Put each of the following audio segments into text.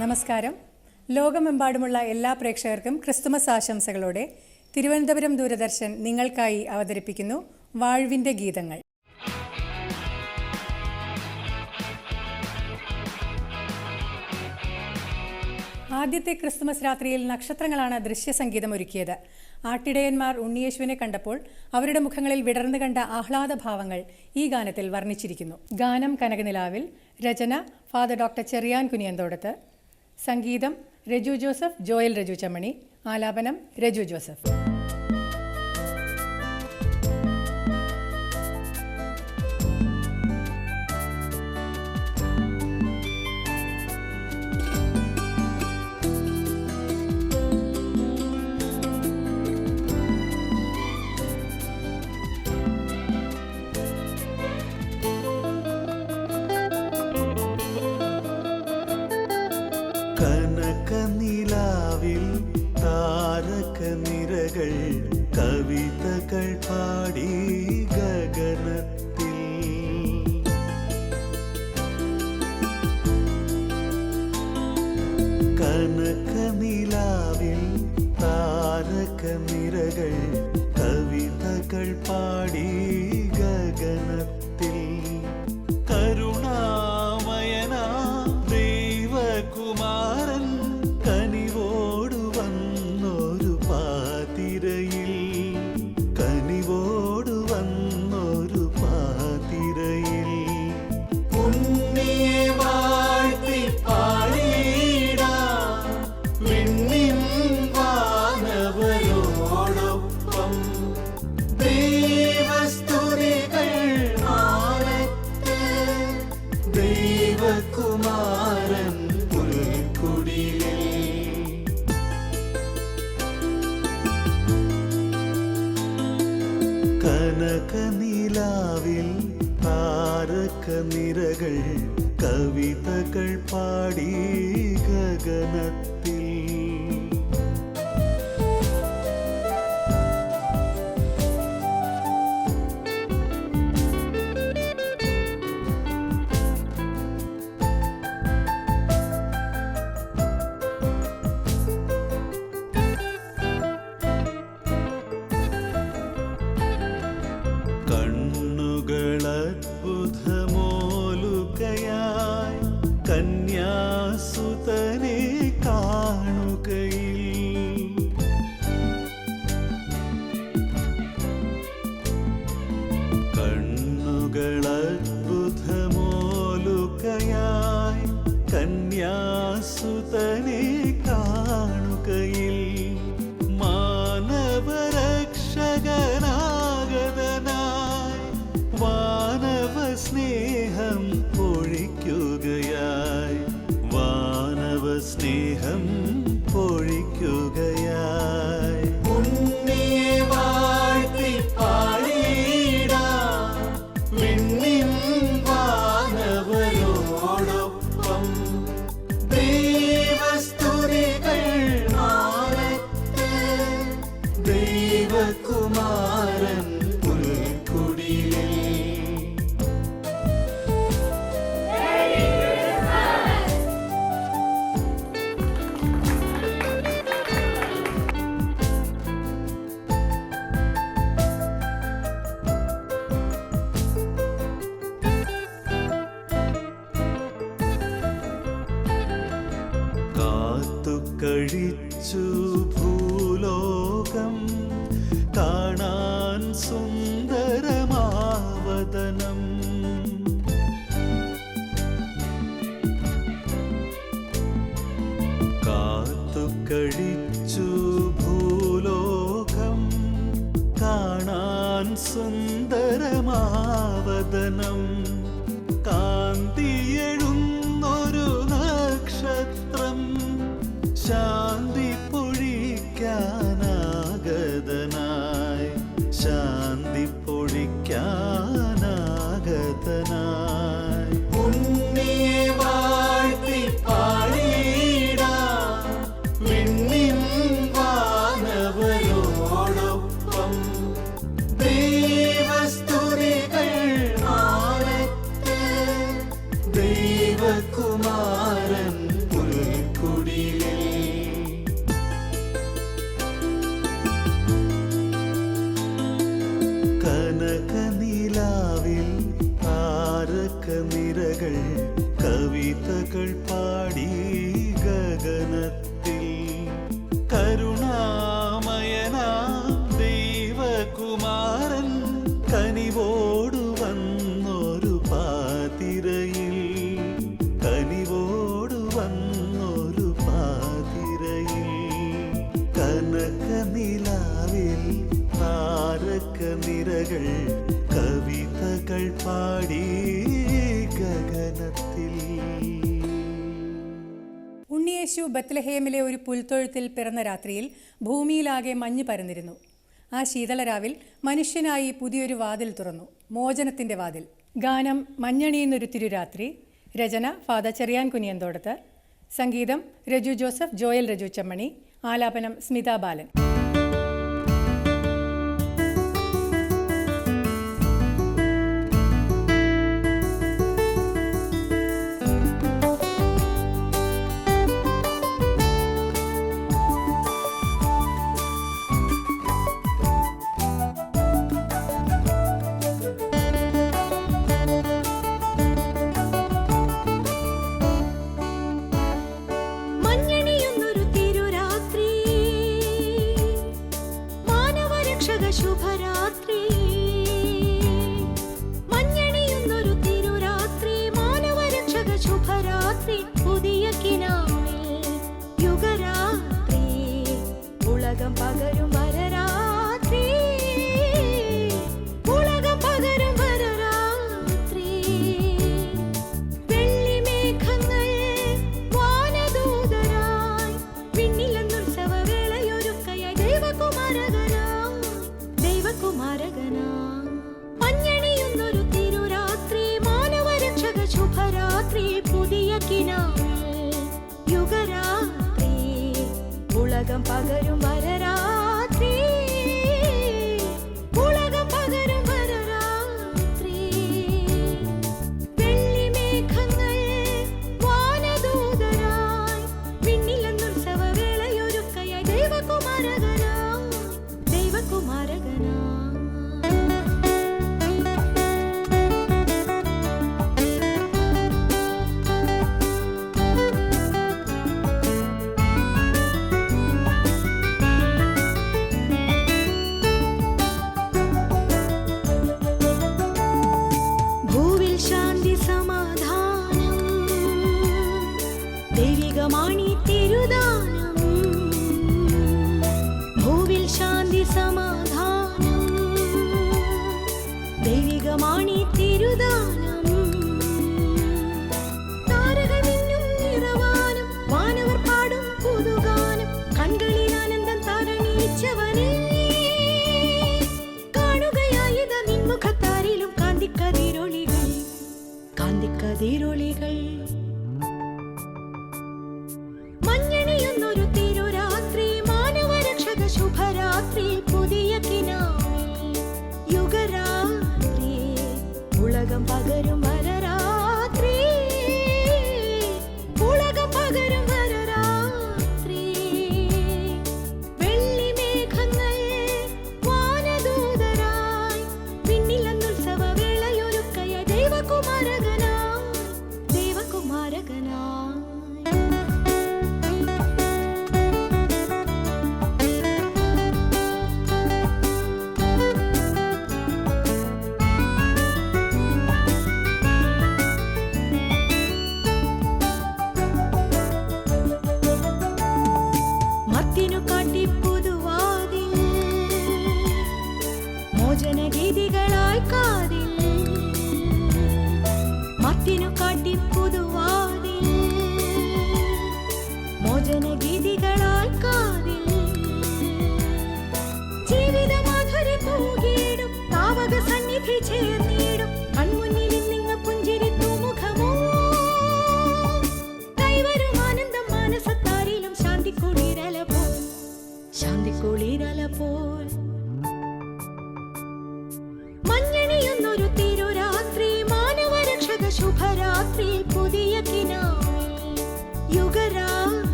നമസ്കാരം. ലോകമെമ്പാടുമുള്ള എല്ലാ പ്രേക്ഷകർക്കും ക്രിസ്തുമസ് ആശംസകളോടെ തിരുവനന്തപുരം ദൂരദർശൻ നിങ്ങൾക്കായി അവതരിപ്പിക്കുന്നു വാഴ്വിന്റെ ഗീതങ്ങൾ. ആദ്യത്തെ ക്രിസ്തുമസ് രാത്രിയിൽ നക്ഷത്രങ്ങളാണ് ദൃശ്യസംഗീതം ഒരുക്കിയത് ആട്ടിടയന്മാർ ഉണ്ണിയേശുവിനെ കണ്ടപ്പോൾ അവരുടെ മുഖങ്ങളിൽ വിടർന്നു കണ്ട ആഹ്ലാദ ഭാവങ്ങൾ ഈ ഗാനത്തിൽ വർണിച്ചിരിക്കുന്നു. ഗാനം കനകനിലാവിൽ രചന ഫാദർ ഡോക്ടർ ചെറിയാൻ കുനിയന്തോടത്ത് സംഗീതം രജു ജോസഫ് ജോയൽ രജു ചമ്മണി ആലാപനം രജു ജോസഫ്. ബത്ലഹേമിലെ ഒരു പുൽത്തൊഴുത്തിൽ പിറന്ന രാത്രിയിൽ ഭൂമിയിലാകെ മഞ്ഞ് പരന്നിരുന്നു. ആ ശീതളരാവിൽ മനുഷ്യനായി പുതിയൊരു വാതിൽ തുറന്നു. മോചനത്തിന്റെ വാതിൽ. ഗാനം മഞ്ഞണിയുന്നൊരു തിരുരാത്രി രചന ഫാദർ ചെറിയാൻ കുനിയന്തോടത്ത് സംഗീതം രജു ജോസഫ് ജോയൽ രജു ചമ്മണി. ആലാപനം സ്മിത ബാലൻ. நீரொளிகள்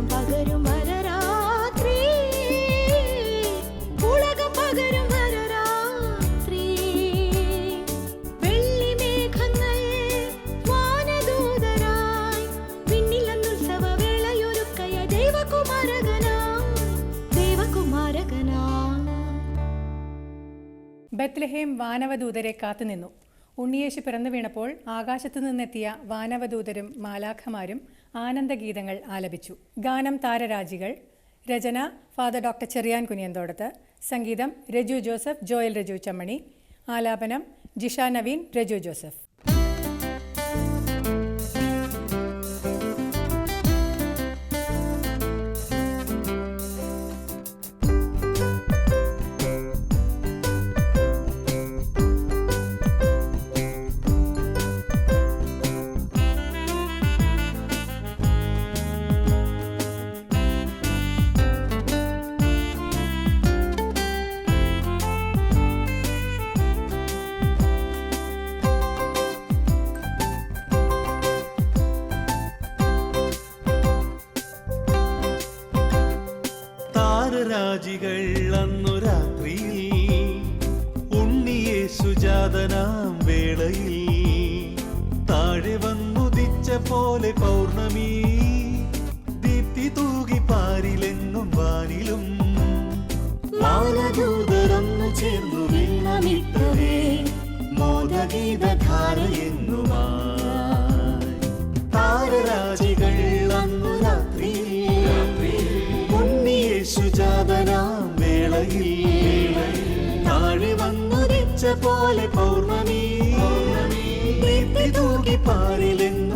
ഉലകം പകരും വരരാത്രി. ഉലകം പകരും വരരാത്രി. വെള്ളി മേഘങ്ങൾ വാനദൂതരായി പിന്നിലെന്നുത്സവ വേളയൊരുക്കയ ദൈവകുമാരകനാ. ദൈവകുമാരകനാ ബത്ലഹേം വാനവദൂതരെ കാത്തുനിന്നു. ഉണ്ണിയേശു പിറന്നു വീണപ്പോൾ ആകാശത്തു നിന്നെത്തിയ വാനവദൂതരും മാലാഖമാരും ആനന്ദഗീതങ്ങൾ ആലപിച്ചു. ഗാനം താരരാജികൾ. രചന ഫാദർ ഡോക്ടർ ചെറിയാൻ കുനിയന്തോടത്ത്. സംഗീതം രജു ജോസഫ് ജോയൽ രജു ചമ്മണി. ആലാപനം ജിഷ നവീൻ രജു ജോസഫ്. പോലെ പൗർണമി. തൂകി പാരിലെങ്ങും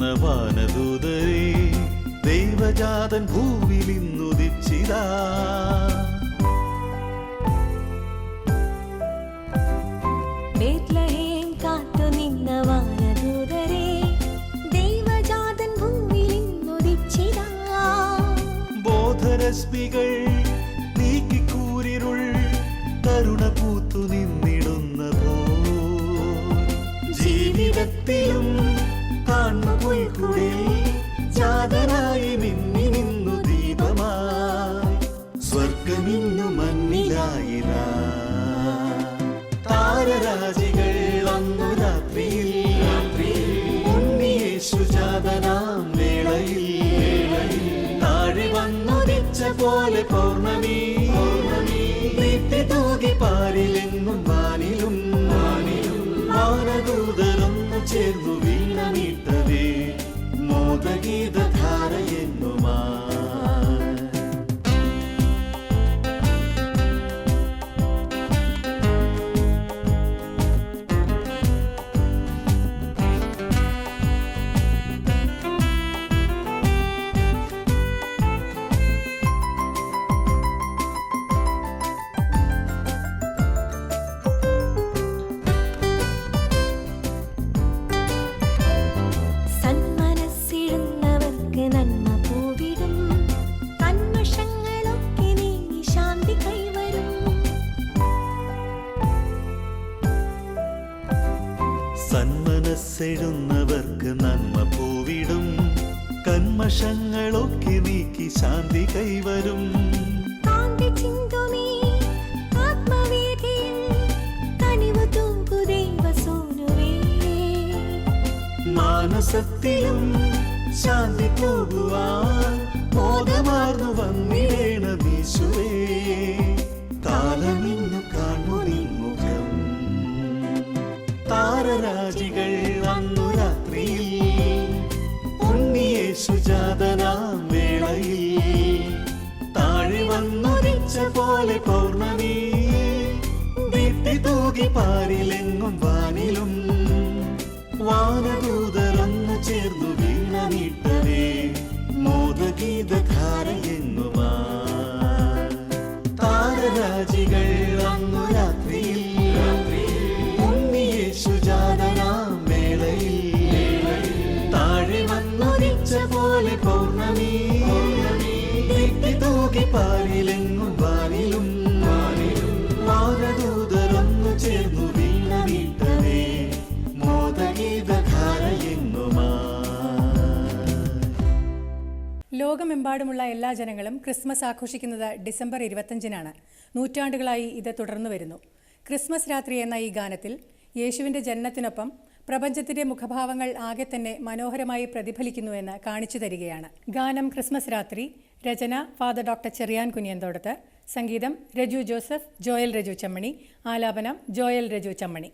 നിന്ന വാനദൂതരെ ദൈവജാതൻ ദൈവജാതൻ ഇന്നുദിച്ചിതാ ബോധരശ്മികൾ പോലെ പൗർണമി. ദീപ്തി തൂകി പാരിലെങ്ങും വാനിലും. വാനദൂതരൊന്നു ചേർന്നു വീണമീട്ടവേ സന്മനസ്സെഴുന്നവർക്ക് നന്മ പൂവിടും. കന്മഷങ്ങളൊക്കെ നീക്കി ശാന്തി കൈവരും. മാനസത്തിലും ശാന്തി പോകുവാൻ മോദമാർന്നു വന്നിടേണ വീശുവേ കാലമിന്നു കാണു നിൻമുഖം താരരാജികൾ അന്നു വന്നുദിച്ച പോലെ പൗർണമി. ദീപ്തി തൂകി പാരിലെങ്ങും വാനിലും. വാനദൂതരൊന്നു ലോകമെമ്പാടുമുള്ള എല്ലാ ജനങ്ങളും ക്രിസ്മസ് ആഘോഷിക്കുന്നത് ഡിസംബർ ഇരുപത്തഞ്ചിനാണ് നൂറ്റാണ്ടുകളായി ഇത് തുടർന്നു വരുന്നു. ക്രിസ്മസ് രാത്രി എന്ന ഈ ഗാനത്തിൽ യേശുവിന്റെ ജനനത്തിനൊപ്പം പ്രപഞ്ചത്തിന്റെ മുഖഭാവങ്ങൾ ആകെ തന്നെ മനോഹരമായി പ്രതിഫലിക്കുന്നുവെന്ന് കാണിച്ചു തരികയാണ്. ഗാനം ക്രിസ്മസ് രാത്രി രചന ഫാദർ ഡോക്ടർ ചെറിയാൻ കുനിയന്തോടത്ത് സംഗീതം രജു ജോസഫ് ജോയൽ രജു ചമ്മണി ആലാപനം ജോയൽ രജു ചമ്മണി.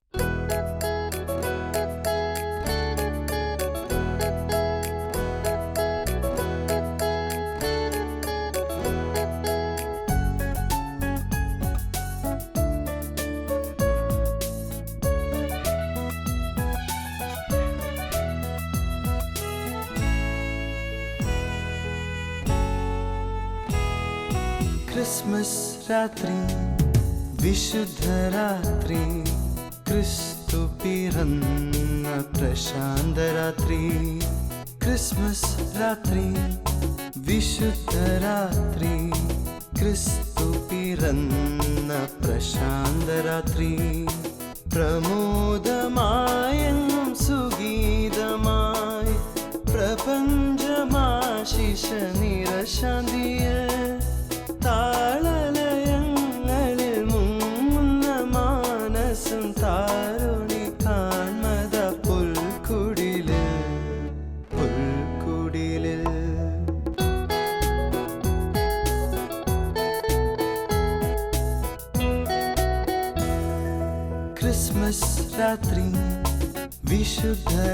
ക്രിസ്മസ് രാത്രി വിശുദ്ധരാത്രി ക്രിസ്തു പിറന്ന പ്രശാന്ത രാത്രി. ക്രിസ്മസ് രാത്രി വിശുദ്ധരാത്രി ക്രിസ്തു പിറന്ന പ്രശാന്ത രാത്രി. പ്രമോദമായും സുഗീതമായി പ്രപഞ്ചമാശിഷ നിരശാന്തിയ താളലയങ്ങളിൽ മുങ്ങുന്ന മാനസം ക്രിസ്മസ്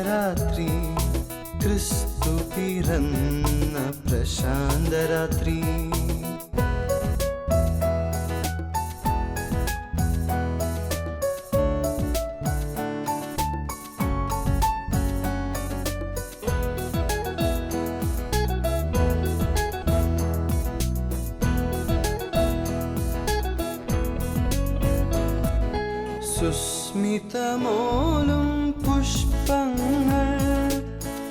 രാത്രി ക്രിസ്തു പിറന്ന പ്രശാന്തരാത്രി സുസ്മിതമോലും പുഷ്പങ്ങൾ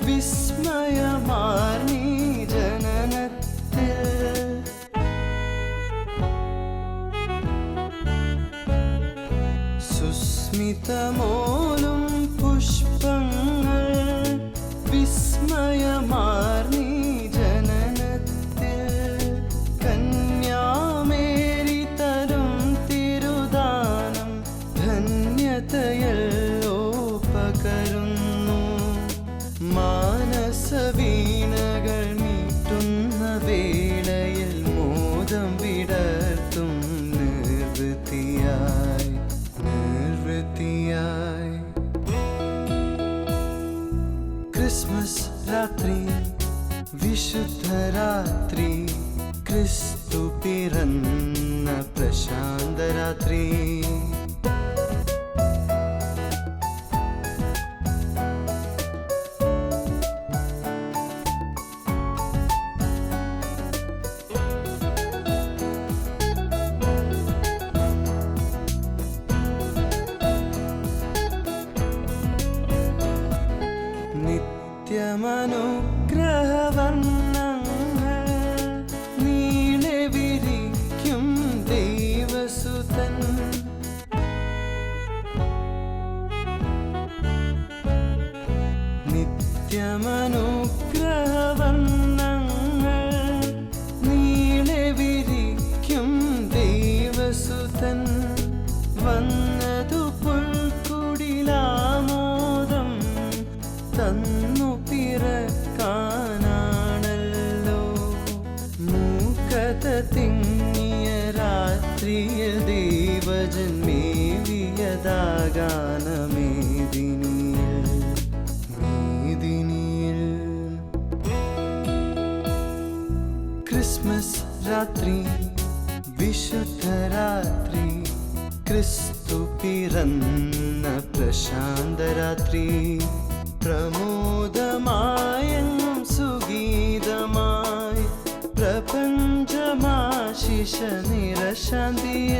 വിസ്മയമാർന്നീ ജനനത്തിൽ സുസ്മിതമോലും ക്രിസ്മസ് രാത്രി വിശുദ്ധരാത്രി ക്രിസ്തു പിറന്ന പ്രശാന്തരാത്രി നിത്യമനുഗ്രഹവർണങ്ങൾ ക്രിസ്തു പിറന്ന പ്രശാന്തരാത്രി പ്രമോദമായും സുഗീതമായി പ്രപഞ്ചമാശിഷ നിരശാന്തിയ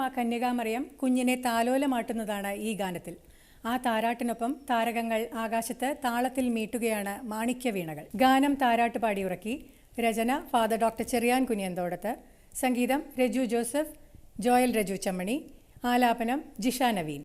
അമ്മ കന്യകാമറിയം കുഞ്ഞിനെ താലോലമാട്ടുന്നതാണ് ഈ ഗാനത്തിൽ. ആ താരാട്ടിനൊപ്പം താരകങ്ങൾ ആകാശത്ത് താളത്തിൽ മീട്ടുകയാണ് മാണിക്യവീണകൾ ഗാനം താരാട്ട് പാടിയുറക്കി രചന ഫാദർ ഡോക്ടർ ചെറിയാൻ കുനിയന്തോടത്ത് സംഗീതം രജു ജോസഫ് ജോയൽ രജു ചമ്മണി ആലാപനം ജിഷ നവീൻ.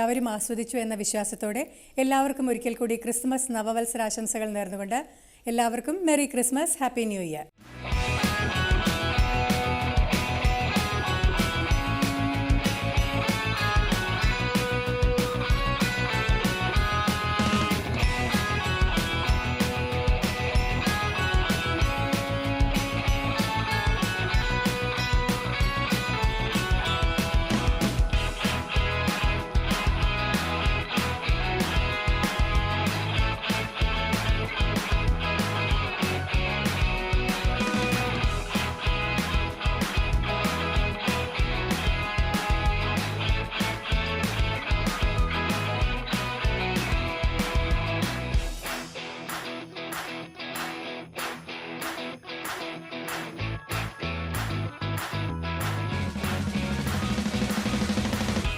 എല്ലാവരും ആസ്വദിച്ചു എന്ന വിശ്വാസത്തോടെ എല്ലാവർക്കും ഒരിക്കൽ കൂടി ക്രിസ്മസ് നവവത്സരാശംസകൾ നേർന്നുകൊണ്ട് എല്ലാവർക്കും merry Christmas happy new year.